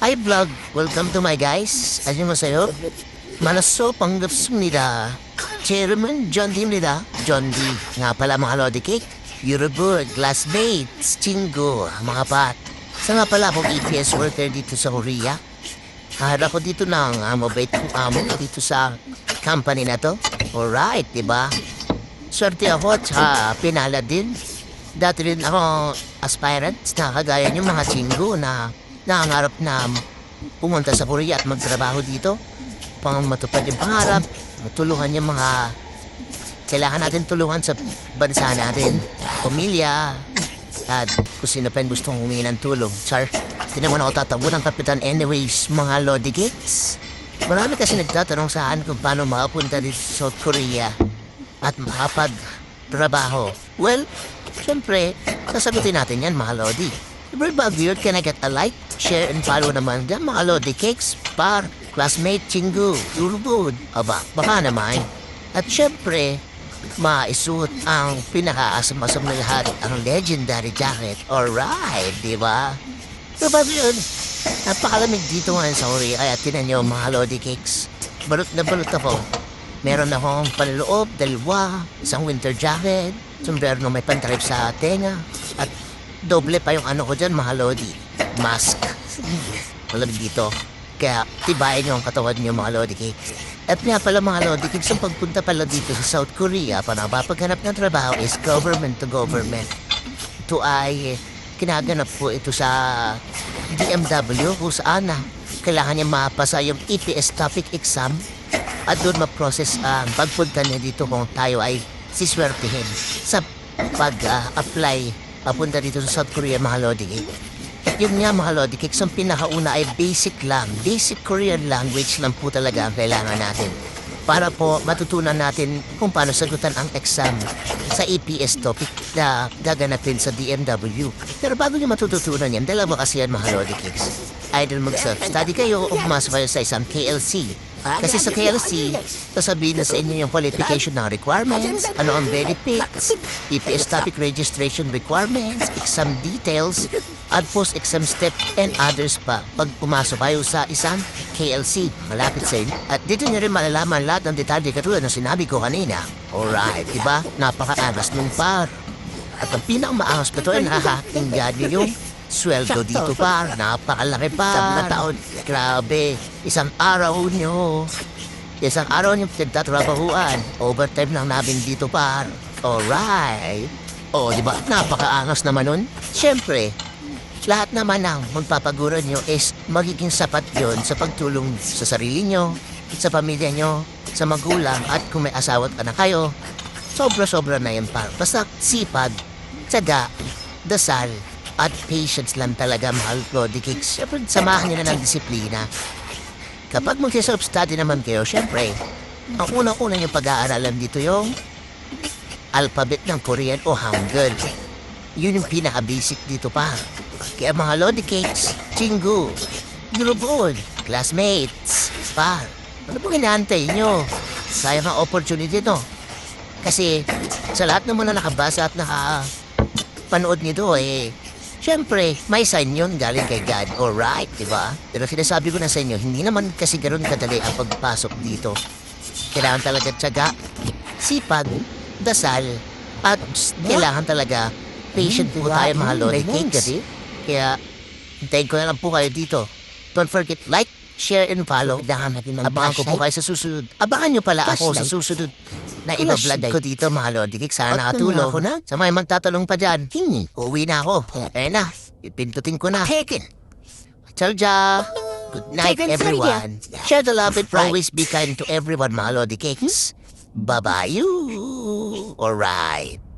Hi vlog, welcome to my guys. 안녕하세요. 만났어 반갑습니다. Chairman John Dimnida. John D. Nga pala mga Lodi Cake. Eurobird, classmates, chingo, mga pat. Sa nga pala akong EPS worker dito sa Korea. Harap ko dito ng uh, mabait kong amo dito sa company na to. Alright, di ba? Swerte ako at saka pinala din. Dati rin ako aspirant na kagaya yung mga chinggo na nangangarap na pumunta sa Korea at magtrabaho dito. Pang matupad yung pangarap, matulungan yung mga kailangan natin tulungan sa bansa natin. Pamilya, at kung sino pa yung gustong humingi ng tulong. Char, hindi naman ako tatabo ng kapitan anyways, mga Lodi Gates. Marami kasi nagtatanong sa akin kung paano makapunta sa South Korea at makapag-trabaho. Well, syempre, sasagutin natin yan, mga Lodi. Baguio, can I get a like, share, and follow naman dyan, mga Lodi Cakes, par, classmate, chingu, turubod. Aba, baka naman. At syempre, maisuot ang pinakaasam-asam na lahat, ang legendary jacket. Alright, di ba? Yun, napakalamig dito ngayon sa Uri, kaya tinan nyo mga Lodi Cakes. Balot na balot ako. Meron akong panloob, dalawa, isang winter jacket, sombrero may pantalip sa tenga, at doble pa yung ano ko dyan, mga. Mask. Malamig dito. Kaya tibayan nyo ang katawan nyo, mga Lodi Cakes. At nga pala mga Lodi Cakes, pagpunta pala dito sa South Korea para mapaghanap ng trabaho is government to government. Ito ay kinaganap po ito sa DMW kung saan na kailangan niya mapasa yung EPS topic exam at doon ma-process ang pagpunta niya dito kung tayo ay siswertihin sa pag-apply papunta dito sa South Korea mga Lodi yun nga mga Lodi Cakes, ang pinakauna ay basic lang. Basic Korean language lang po talaga ang kailangan natin. Para po matutunan natin kung paano sagutan ang exam sa EPS topic na gaganapin sa DMW. Pero bago nyo matututunan yan, dalawa kasi yan mga Lodi Cakes. Either mag-self-study kayo o pumasok kayo sa isang KLC. Kasi sa KLC, sasabihin na sa inyo yung qualification ng requirements, ano ang benefits, EPS topic registration requirements, exam details, at post-exam step and others pa pag pumasok kayo sa isang KLC malapit sa inyo. At dito nyo rin malalaman lahat ng detalye katulad ng sinabi ko kanina. Alright, diba? Napaka-angas nung par. At ang pinakamaangas pa to ay nakakatinggan nyo yung sweldo dito par. Napakalaki par. na taon. Grabe. Isang araw nyo. Isang araw nyo pinagtatrabahuan. Overtime lang namin dito par. Alright. O, di ba? Napakaangas naman nun. Siyempre, lahat naman ng magpapaguro nyo is magiging sapat yon sa pagtulong sa sarili nyo, sa pamilya nyo, sa magulang at kung may asawa at anak kayo, sobra-sobra na yan par. Basta sipag, tsaga, dasal, at patience lang talaga mahal ko. Di kik, syempre samahan na ng disiplina. Kapag mag-self-study naman kayo, syempre, ang unang-una yung pag-aaralan dito yung alphabet ng Korean o Hangul. Yun yung pinaka-basic dito pa. Kaya mga Lodi Cakes, Chingu, Eurobond, classmates, par, ano pong inaantay nyo? Sayang ang opportunity no? Kasi sa lahat ng mga nakabasa at nakapanood nito eh, Siyempre, may sign yun galing kay God. Alright, di ba? Pero sinasabi ko na sa inyo, hindi naman kasi ganoon kadali ang pagpasok dito. Kailangan talaga tiyaga, sipag, dasal, at kailangan talaga patient po tayo mga Lodi Cakes. Kaya, hintayin ko na lang po kayo dito. Don't forget, like, share, and follow. Abangan ko po kayo sa susunod. Abangan nyo pala ako sa susunod na iba-vlog ko dito mga Lodi Cakes. Sana nakatulong ako na. Sa mga magtatanong pa dyan, hingi, uwi na ako. Ayun na, ipindutin ko na. Taken. Ciao. Good night, Taken, everyone. Share the love and always be kind to everyone, mga Lodi Cakes. Bye-bye. Alright.